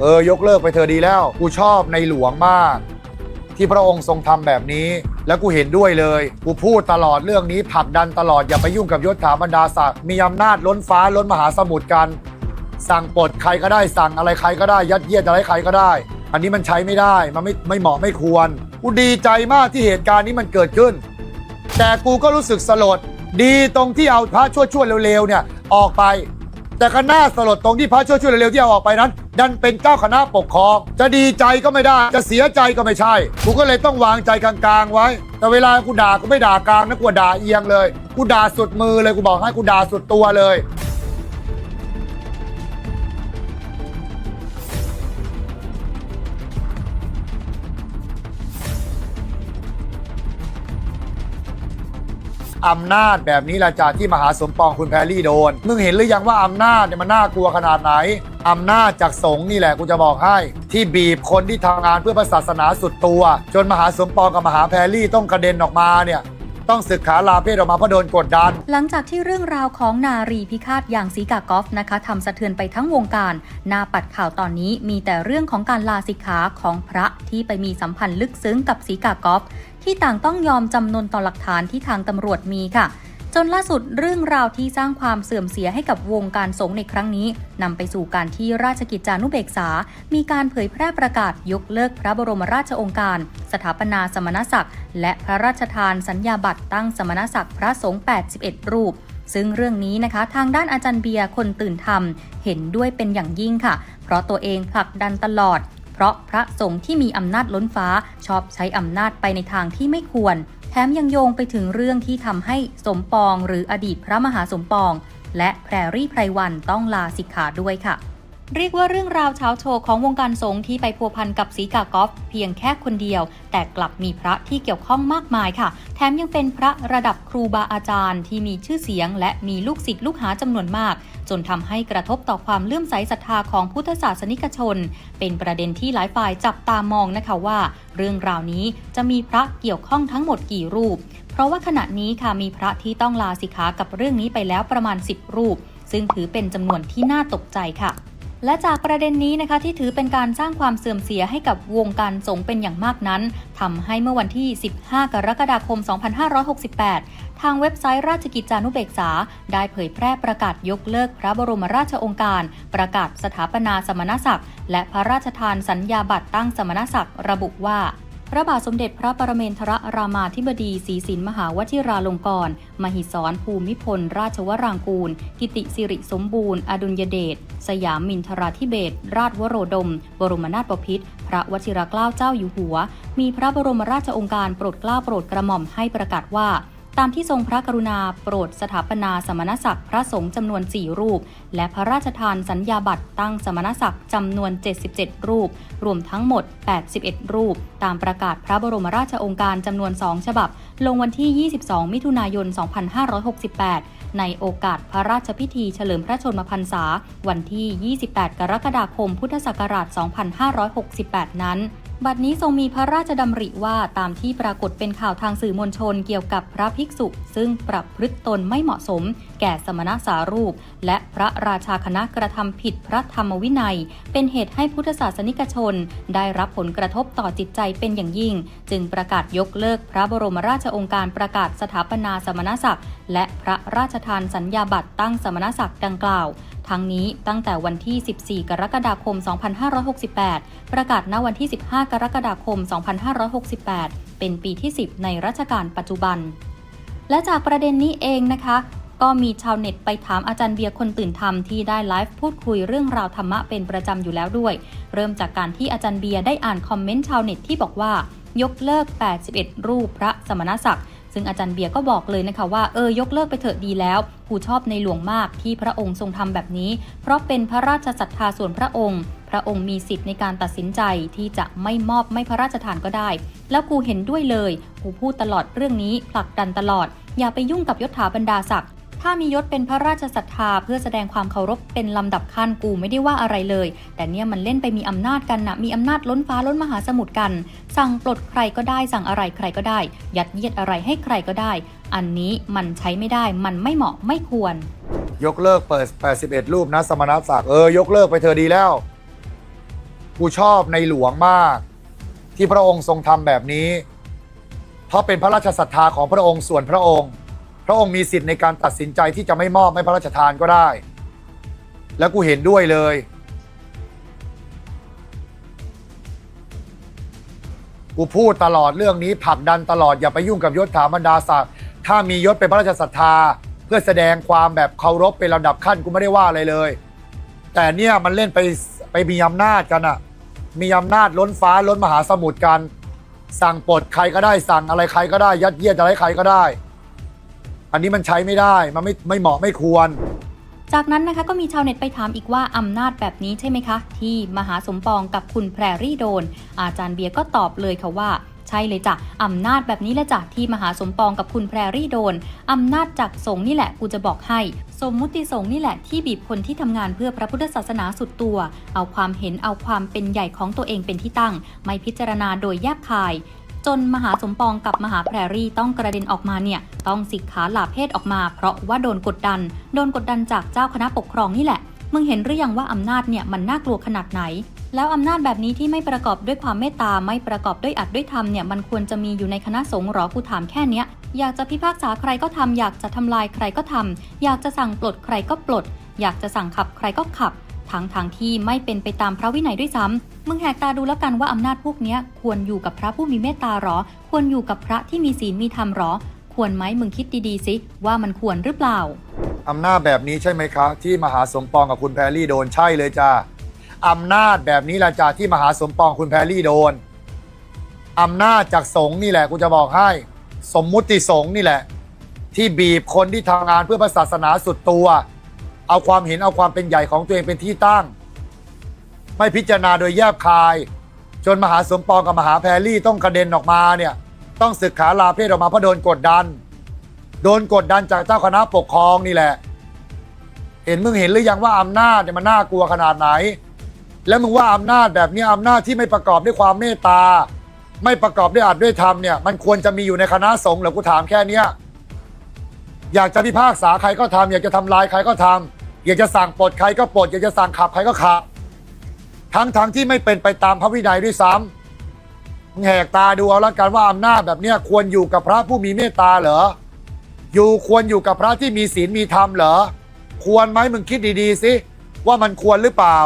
เออยกเลิกไปเธอดีแล้ว กูชอบในหลวงมาก ที่พระองค์ทรงทำแบบนี้ แล้วกูเห็นด้วยเลย กูพูดตลอดเรื่องนี้ผลักดันตลอดอย่าไปยุ่งกับยศถาบรรดาศักดิ์มีอำนาจล้นฟ้าล้นมหาสมุทรกัน สั่งปลดใครก็ได้สั่งอะไรใครก็ได้ยัดเยียดอะไรใครก็ได้ อันนี้มันใช้ไม่ได้มันไม่ไม่เหมาะไม่ควรกูดีใจมากที่เหตุการณ์นี้มันเกิดขึ้น แต่กูก็รู้สึกสลดดีตรงที่เอาพระชั่วๆเร็วๆเนี่ยออกไป แต่ก็น่าสลดตรงที่พระช่วชั่วยเร็วๆที่เอาออกไปนั้น ดันเป็นเจ้าคณะปกครอง จะดีใจก็ไม่ได้ จะเสียใจก็ไม่ใช่ กูก็เลยต้องวางใจกลางๆไว้ แต่เวลากูด่ากูไม่ด่ากลางนะกูด่าเอียงเลย กูด่าสุดมือเลยกูบอกให้กูด่าสุดตัวเลย อำนาจแบบนี้แหละจ้ะที่มหาสมปองคุณแพรรี่โดน มึงเห็นหรือยังว่าอำนาจเนี่ยมันน่ากลัวขนาดไหนอำนาจจากสงฆ์นี่แหละกูจะบอกให้ ที่บีบคนที่ทำงานเพื่อพระศาสนาสุดตัว จนมหาสมปองกับมหาแพรรี่ต้องกระเด็นออกมาเนี่ยต้องศึกขาลาเพศออกมาเพราะโดนกดดัน หลังจากที่เรื่องราวของนารีพิฆาตอย่างสีกากอฟนะคะทำสะเทือนไปทั้งวงการหน้าปัดข่าวตอนนี้มีแต่เรื่องของการลาสิกขาของพระที่ไปมีสัมพันธ์ลึกซึ้งกับสีกากอฟ ที่ต่างต้องยอมจำนนต่อหลักฐานที่ทางตำรวจมีค่ะ จนล่าสุดเรื่องราวที่สร้างความเสื่อมเสียให้กับวงการสงฆ์ในครั้งนี้นำไปสู่การที่ราชกิจจานุเบกษา มีการเผยแพร่ประกาศยกเลิกพระบรมราชองค์การ สถาปนาสมณศักดิ์ และพระราชทานสัญญาบัตรตั้งสมณศักดิ์พระสงฆ์81 รูปซึ่งเรื่องนี้นะคะทางด้านอาจารย์เบียร์คนตื่นธรรม เห็นด้วยเป็นอย่างยิ่งค่ะ เพราะตัวเองผลักดันตลอด เพราะพระสงฆ์ที่มีอำนาจล้นฟ้าชอบใช้อำนาจไปในทางที่ไม่ควร แถมยังโยงไปถึงเรื่องที่ทำให้สมปองหรืออดีตพระมหาสมปอง และแพรรี่ไพรวันต้องลาสิกขาด้วยค่ะเรียกว่าเรื่องราวเช้าโชว์ของวงการสงฆ์ที่ไปพัวพันกับสีกากอฟเพียงแค่คนเดียว แต่กลับมีพระที่เกี่ยวข้องมากมายค่ะ แถมยังเป็นพระระดับครูบาอาจารย์ที่มีชื่อเสียง และมีลูกศิษย์ลูกหาจำนวนมาก จนทำให้กระทบต่อความเลื่อมใสศรัทธาของพุทธศาสนิกชน เป็นประเด็นที่หลายฝ่ายจับตามองนะคะว่า เรื่องราวนี้จะมีพระเกี่ยวข้องทั้งหมดกี่รูป เพราะว่าขณะนี้ค่ะมีพระที่ต้องลาสิกขากับเรื่องนี้ไปแล้วประมาณ 10 รูป ซึ่งถือเป็นจำนวนที่น่าตกใจค่ะ และจากประเด็นนี้นะคะที่ถือเป็นการสร้างความเสื่อมเสียให้กับวงการสงฆ์เป็นอย่างมากนั้นทำให้เมื่อวันที่ 15 กรกฎาคม 2568 ทางเว็บไซต์ราชกิจจานุเบกษา ได้เผยแพร่ประกาศยกเลิกพระบรมราชองค์การ ประกาศสถาปนาสมณศักดิ์ และพระราชทานสัญญาบัตรตั้งสมณศักดิ์ระบุว่า พระบาทสมเด็จพระปรเมนทรรามาธิบดีศรีสินมหาวชิราลงกรณ์มหิศรภูมิพล ราชวรางกูล กิติสิริสมบูรณ์ อดุลยเดช สยามมินทราธิเบศรราชวโรดม บรมนาถบพิตรพระวชิรเกล้าเจ้าอยู่หัว มีพระบรมราชองค์การโปรดเกล้าโปรดกระหม่อมให้ประกาศว่า ตามที่ทรงพระกรุณาโปรดสถาปนาสมณศักดิ์พระสงฆ์จำนวน 4 รูป และพระราชทานสัญญาบัตรตั้งสมณศักดิ์จำนวน 77 รูป รวมทั้งหมด 81 รูป ตามประกาศพระบรมราชองค์การจำนวน 2 ฉบับ ลงวันที่ 22 มิถุนายน 2568 ในโอกาสพระราชพิธีเฉลิมพระชนมพรรษา วันที่ 28 กรกฎาคม พุทธศักราช 2568 นั้น บัดนี้ทรงมีพระราชดำริว่าตามที่ปรากฏเป็นข่าวทางสื่อมวลชนเกี่ยวกับพระภิกษุ ซึ่งปรับพฤติตนไม่เหมาะสม แก่สมณสารูป และพระราชาคณะกระทำผิดพระธรรมวินัย เป็นเหตุให้พุทธศาสนิกชน ได้รับผลกระทบต่อจิตใจเป็นอย่างยิ่ง จึงประกาศยกเลิกพระบรมราชองการประกาศสถาปนาสมณศักดิ์และพระราชทานสัญญาบัตรตั้งสมณศักดิ์ดังกล่าว ทั้งนี้ตั้งแต่วันที่ 14 กรกฎาคม 2568 ประกาศณวันที่ 15 กรกฎาคม 2568 เป็นปีที่ 10 ในรัชกาลปัจจุบัน และจากประเด็นนี้เองนะคะ ก็มีชาวเน็ตไปถามอาจารย์เบียร์คนตื่นธรรมที่ได้ไลฟ์พูดคุยเรื่องราวธรรมะเป็นประจำอยู่แล้วด้วย เริ่มจากการที่อาจารย์เบียร์ได้อ่านคอมเมนต์ชาวเน็ตที่บอกว่ายกเลิก 81 รูปพระสมณศักดิ์ ซึ่งอาจารย์เบียร์ก็บอกเลยนะคะว่าเออยกเลิกไปเถอะดีแล้วกูชอบในหลวงมากที่พระองค์ทรงทำแบบนี้ เพราะเป็นพระราชศรัทธาส่วนพระองค์ พระองค์มีสิทธิ์ในการตัดสินใจที่จะไม่มอบไม่พระราชทานก็ได้ แล้วกูเห็นด้วยเลย กูพูดตลอดเรื่องนี้ผลักดันตลอด อย่าไปยุ่งกับยศถาบรรดาศักดิ์ ถ้ามียศเป็นพระราชศรัทธาเพื่อแสดงความเคารพเป็นลำดับขั้นกูไม่ได้ว่าอะไรเลย แต่เนี่ยมันเล่นไปมีอำนาจกันนะมีอำนาจล้นฟ้าล้นมหาสมุทรกัน สั่งปลดใครก็ได้สั่งอะไรใครก็ได้ ยัดเยียดอะไรให้ใครก็ได้ อันนี้มันใช้ไม่ได้มันไม่เหมาะไม่ควร ยกเลิกเปิด 81 รูปนะสมณศักดิ์เออยกเลิกไปเธอดีแล้ว กูชอบในหลวงมาก ที่พระองค์ทรงทำแบบนี้ เพราะเป็นพระราชศรัทธาของพระองค์ส่วนพระองค์ พระองค์มีสิทธิ์ในการตัดสินใจที่จะไม่มอบให้พระราชทานก็ได้ แล้วกูเห็นด้วยเลย กูพูดตลอดเรื่องนี้ผลักดันตลอดอย่าไปยุ่งกับยศถาบรรดาศักดิ์ถ้ามียศเป็นพระราชศรัทธา เพื่อแสดงความแบบเคารพเป็นลำดับขั้นกูไม่ได้ว่าอะไรเลย แต่เนี่ยมันเล่นไปไปมีอำนาจกันอะมีอำนาจล้นฟ้าล้นมหาสมุทรกัน สั่งปลดใครก็ได้สั่งอะไรใครก็ได้ยัดเยียดอะไรใครก็ได้ อันนี้มันใช้ไม่ได้ มันไม่ไม่เหมาะไม่ควร จากนั้นนะคะก็มีชาวเน็ตไปถามอีกว่าอำนาจแบบนี้ใช่ไหมคะ ที่มหาสมปองกับคุณแพรรี่โดน อาจารย์เบียร์ก็ตอบเลยค่ะว่าใช่เลยจ้ะอำนาจแบบนี้แหละจ้ะที่มหาสมปองกับคุณแพรรี่โดน อำนาจจากสงนี่แหละกูจะบอกให้ สมมุติสงนี่แหละที่บีบคนที่ทำงานเพื่อพระพุทธศาสนาสุดตัว เอาความเห็นเอาความเป็นใหญ่ของตัวเองเป็นที่ตั้ง ไม่พิจารณาโดยแยบคาย จนมหาสมปองกับมหาแพรรี่ต้องกระเด็นออกมาเนี่ยต้องสิกขาหลาเพศออกมา เพราะว่าโดนกดดัน โดนกดดันจากเจ้าคณะปกครองนี่แหละ มึงเห็นหรือยังว่าอำนาจเนี่ยมันน่ากลัวขนาดไหน แล้วอำนาจแบบนี้ที่ไม่ประกอบด้วยความเมตตาไม่ประกอบด้วยอัดด้วยธรรมเนี่ยมันควรจะมีอยู่ในคณะสงฆ์หรอกูถามแค่เนี้ยอยากจะพิพากษาใครก็ทำอยากจะทำลายใครก็ทำอยากจะสั่งปลดใครก็ปลด อยากจะสั่งขับใครก็ขับ ทั้งทางที่ไม่เป็นไปตามพระวินัยด้วยซ้ำมึงแหกตาดูแล้วกันว่าอำนาจพวกเนี้ยควรอยู่กับพระผู้มีเมตตาหรอ ควรอยู่กับพระที่มีศีลมีธรรมหรอ ควรไหมมึงคิดดีๆสิว่ามันควรหรือเปล่าอำนาจแบบนี้ใช่ไหมคะ ที่มหาสมปองกับคุณแพรรี่โดนใช่เลยจ้าอำนาจแบบนี้แหละจ้าที่มหาสมปองคุณแพรรี่โดนอำนาจจากสงฆ์นี่แหละกูจะบอกให้ สมมุติสงฆ์นี่แหละ ที่บีบคนที่ทำงานเพื่อพระศาสนาสุดตัว เอาความเห็นเอาความเป็นใหญ่ของตัวเองเป็นที่ตั้ง ไม่พิจารณาโดยแยบคาย จนมหาสมปองกับมหาแพรรี่ต้องกระเด็นออกมาเนี่ย ต้องศึกขาลาเพศออกมาเพราะโดนกดดัน โดนกดดันจากเจ้าคณะปกครองนี่แหละ เห็นมึงเห็นหรือยังว่าอำนาจเนี่ยมันน่ากลัวขนาดไหน แล้วมึงว่าอำนาจแบบนี้อำนาจที่ไม่ประกอบด้วยความเมตตา ไม่ประกอบด้วยอัดด้วยธรรมเนี่ย มันควรจะมีอยู่ในคณะสงฆ์เหรอกูถามแค่เนี้ยอยากจะพิพากษาใครก็ทำอยากจะทำลายใครก็ทำ อยากจะสั่งปลดใครก็ปลดอยากจะสั่งขับใครก็ขับ ทั้งทั้งที่ไม่เป็นไปตามพระวินัยด้วยซ้ำแหกตาดูเอาละกันว่าอำนาจแบบเนี้ยควรอยู่กับพระผู้มีเมตตาเหรอ อยู่ควรอยู่กับพระที่มีศีลมีธรรมเหรอ ควรไหมมึงคิดดีๆสิว่ามันควรหรือเปล่า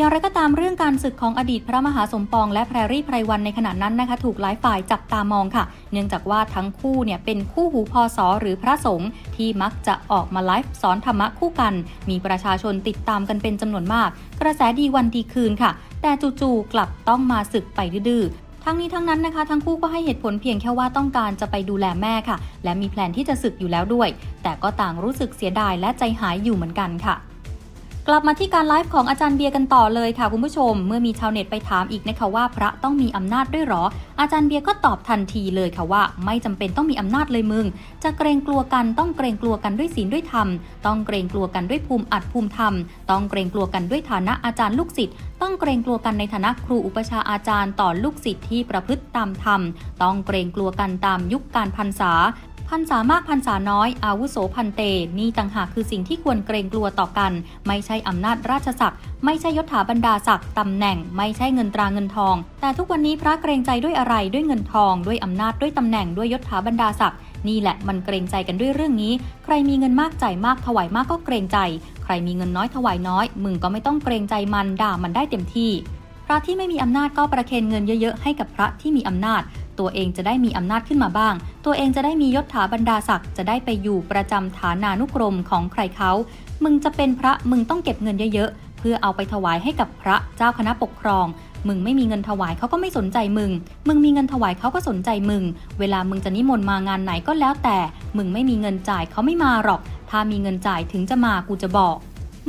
อย่างไรก็ตามเรื่องการศึกของอดีตพระมหาสมปอง และแพรรี่ไพรวันในขณะนั้นนะคะ ถูกหลายฝ่ายจับตามองค่ะ เนื่องจากว่าทั้งคู่เนี่ยเป็นคู่หูพอสอหรือพระสงฆ์ที่มักจะออกมาไลฟ์สอนธรรมะคู่กัน มีประชาชนติดตามกันเป็นจำนวนมาก กระแสดีวันดีคืนค่ะ แต่จู่ๆกลับต้องมาศึกไปดื้อทั้งนี้ทั้งนั้นนะคะทั้งคู่ก็ให้เหตุผลเพียงแค่ว่าต้องการจะไปดูแลแม่ค่ะ และมีแพลนที่จะศึกอยู่แล้วด้วย แต่ก็ต่างรู้สึกเสียดายและใจหายอยู่เหมือนกันค่ะ กลับมาที่การไลฟ์ของอาจารย์เบียร์กันต่อเลยค่ะคุณผู้ชม เมื่อมีชาวเน็ตไปถามอีกนะคะว่าพระต้องมีอำนาจด้วยหรอ อาจารย์เบียร์ก็ตอบทันทีเลยค่ะว่า ไม่จำเป็นต้องมีอำนาจเลยมึง จะเกรงกลัวกันต้องเกรงกลัวกันด้วยศีลด้วยธรรม ต้องเกรงกลัวกันด้วยภูมิอัดภูมิธรรม ต้องเกรงกลัวกันด้วยฐานะอาจารย์ลูกศิษย์ต้องเกรงกลัวกันในฐานะครูอุปชาอาจารย์ต่อลูกศิษย์ที่ประพฤติตามธรรม ต้องเกรงกลัวกันตามยุคการพรรษา พันษามากพันษาน้อย อาวุโสพันเต นี่ต่างหากคือสิ่งที่ควรเกรงกลัวต่อกัน ไม่ใช่อำนาจราชศักดิ์ไม่ใช่ยศถาบรรดาศักดิ์ตำแหน่ง ไม่ใช่เงินตราเงินทอง แต่ทุกวันนี้พระเกรงใจด้วยอะไรด้วยเงินทอง ด้วยอำนาจด้วยตำแหน่งด้วยยศถาบรรดาศักดิ์นี่แหละมันเกรงใจกันด้วยเรื่องนี้ ใครมีเงินมากจ่ายมากถวายมากก็เกรงใจ ใครมีเงินน้อยถวายน้อย มึงก็ไม่ต้องเกรงใจมันด่ามันได้เต็มที่พระที่ไม่มีอำนาจก็ประเคนเงินเยอะๆให้กับพระที่มีอำนาจ ตัวเองจะได้มีอำนาจขึ้นมาบ้าง ตัวเองจะได้มียศถาบรรดาศักดิ์จะได้ไปอยู่ประจำฐานานุกรมของใครเขามึงจะเป็นพระมึงต้องเก็บเงินเยอะๆ เพื่อเอาไปถวายให้กับพระเจ้าคณะปกครอง มึงไม่มีเงินถวายเขาก็ไม่สนใจมึง มึงมีเงินถวายเขาก็สนใจมึง เวลามึงจะนิมนต์มางานไหนก็แล้วแต่ มึงไม่มีเงินจ่ายเขาไม่มาหรอก ถ้ามีเงินจ่ายถึงจะมากูจะบอก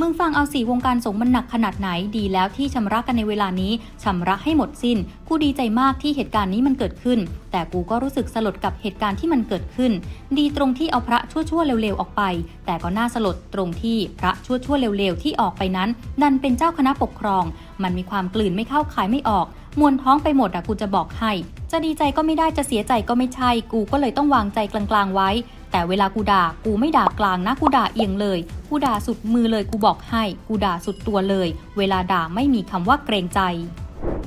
มึงฟังเอาสีวงการสงฆ์มันหนักขนาดไหนดีแล้วที่ชำระกันในเวลานี้ชำระให้หมดสิน้น กูดีใจมากที่เหตุการณ์นี้มันเกิดขึ้น แต่กูก็รู้สึกสลดกับเหตุการณ์ที่มันเกิดขึ้น ดีตรงที่เอาพระชั่วๆเร็วๆออกไป แต่ก็น่าสลดตรงที่พระชั่วๆเร็วๆที่ออกไปนั้นดันเป็นเจ้าคณะปกครอง มันมีความกลืนไม่เข้าขายไม่ออกมวนท้องไปหมดอะกูจะบอกให้ จะดีใจก็ไม่ได้จะเสียใจก็ไม่ใช่ กูก็เลยต้องวางใจกลางๆไว้ แต่เวลากูด่ากูไม่ด่ากลางนะกูด่าเอียงเลย กูด่าสุดมือเลยกูบอกให้ กูด่าสุดตัวเลย เวลาด่าไม่มีคำว่าเกรงใจ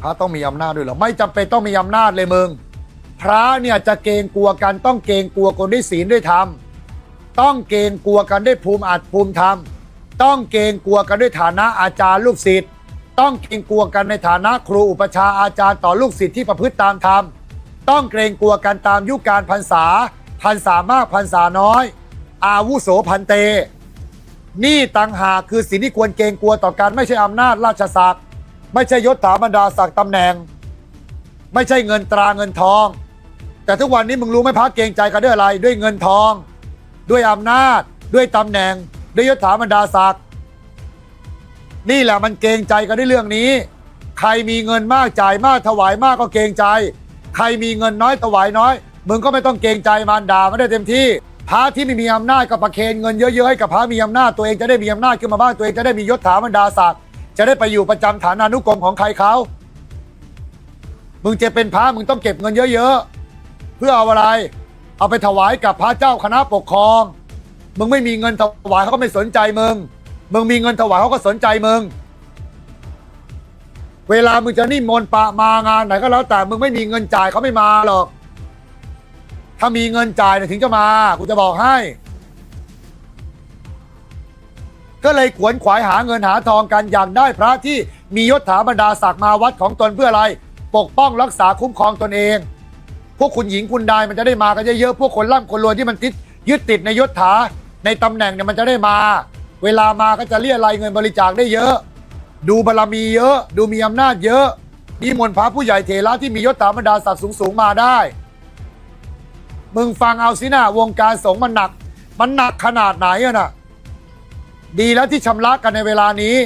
พระต้องมีอำนาจด้วยเหรอไม่จำเป็นต้องมีอำนาจเลยมึง พระเนี่ยจะเกรงกลัวกันต้องเกรงกลัวคนด้วยศีลด้วยธรรมต้องเกรงกลัวกันด้วยภูมิอัดภูมิธรรม ต้องเกรงกลัวกันด้วยฐานะอาจารย์ลูกศิษย์ต้องเกรงกลัวกันในฐานะครูอุปชฌาย์อาจารย์ต่อลูกศิษย์ที่ประพฤติตามธรรม ต้องเกรงกลัวกันตามยุคการพรรษา พรรษามากพรรษาน้อย อาวุโสพันเต นี่ต่างหากคือสิ่งที่ควรเกรงกลัวต่อกันไม่ใช่อำนาจราชศักดิ์ไม่ใช่ยศถาบรรดาศักดิ์ตำแหน่ง ไม่ใช่เงินตราเงินทอง แต่ทุกวันนี้มึงรู้ไหมพระเกรงใจกันด้วยอะไรด้วยเงินทอง ด้วยอำนาจด้วยตำแหน่ง ด้วยยศถาบรรดาศักดิ์นี่แหละมันเกรงใจกันด้วยเรื่องนี้ ใครมีเงินมากจ่ายมากถวายมากก็เกรงใจ ใครมีเงินน้อยถวายน้อย มึงก็ไม่ต้องเกรงใจมารด่าไม่ได้เต็มที่พระที่ไม่มีอำนาจก็ประเคนเงินเยอะๆให้กับพระมีอำนาจตัวเองจะได้มีอำนาจขึ้นมาบ้างตัวเองจะได้มียศถาบรรดาศักดิ์จะได้ไปอยู่ประจำฐานานุกรมของใครเขามึงจะเป็นพระมึงต้องเก็บเงินเยอะๆเพื่อเอาอะไร เอาไปถวายกับพระเจ้าคณะปกครอง มึงไม่มีเงินถวายเขาก็ไม่สนใจมึงมึงมีเงินถวายเขาก็สนใจมึงเวลามึงจะนิมนต์ปะมางานไหนก็แล้วแต่มึงไม่มีเงินจ่ายเขาไม่มาหรอก ถ้ามีเงินจ่ายเนี่ยถึงจะมากูจะบอกให้ ก็เลยขวนขวายหาเงินหาทองกันอย่ากได้พระที่มียศถาบรรดาศักดิ์มาวัดของตนเพื่ออะไร ปกป้องรักษาคุ้มครองตนเอง พวกคุณหญิงคุณนายมันจะได้มากันเยอะๆพวกคนร่ำคนรวยที่มันติดยึดติดในยศถาในตำแหน่งเนี่ยมันจะได้มา เวลามาก็จะเรียรายเงินบริจาคได้เยอะ ดูบารมีเยอะ ดูมีอำนาจเยอะนิมนต์พระผู้ใหญ่เถระที่มียศถาบรรดาศักดิ์สูงๆมาได้ มึงฟังเอาสินะวงการสงฆ์มันหนัก มันหนักขนาดไหนอะน่ะดีแล้วที่ชำระกันในเวลานี้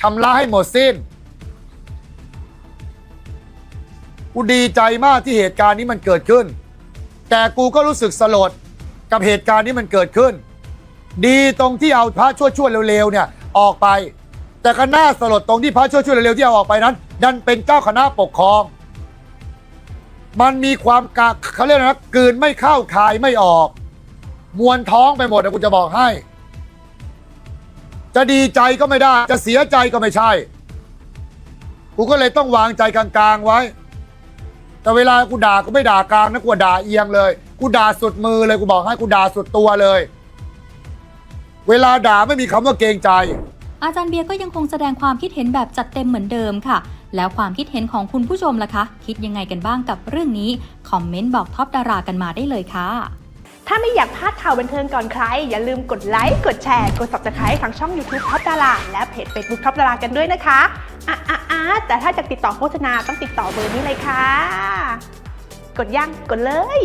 ชำระให้หมดสิ้นกูดีใจมากที่เหตุการณ์นี้มันเกิดขึ้น แต่กูก็รู้สึกสลดกับเหตุการณ์นี้มันเกิดขึ้น ดีตรงที่เอาพระชั่วๆเร็วๆเนี่ยออกไป แต่ก็น่าสลดตรงที่พระชั่วๆเร็วๆที่เอาออกไปนั้นดันเป็นเจ้าคณะปกครอง มันมีความกะเขาเรียกนะกลืนไม่เข้าคายไม่ออก มวนท้องไปหมดนะกูจะบอกให้ จะดีใจก็ไม่ได้ จะเสียใจก็ไม่ใช่ กูก็เลยต้องวางใจกลางๆไว้ แต่เวลากูด่ากูไม่ด่ากลางนะกูด่าเอียงเลย กูด่าสุดมือเลยกูบอกให้กูด่าสุดตัวเลย เวลาด่าไม่มีคำว่าเกรงใจอาจารย์เบียร์ก็ยังคงแสดงความคิดเห็นแบบจัดเต็มเหมือนเดิมค่ะ แล้วความคิดเห็นของคุณผู้ชมล่ะคะ คิดยังไงกันบ้างกับเรื่องนี้ คอมเมนต์บอกท็อปดารากันมาได้เลยค่ะ ถ้าไม่อยากพลาดข่าวบันเทิงก่อนใคร อย่าลืมกดไลค์ กดแชร์ กด subscribe ทางช่อง YouTube ท็อปดาราและเพจ Facebook ท็อปดารากันด้วยนะคะอะอะอะแต่ถ้าจะติดต่อโฆษณาต้องติดต่อเบอร์นี้เลยค่ะ กดยังกดเลย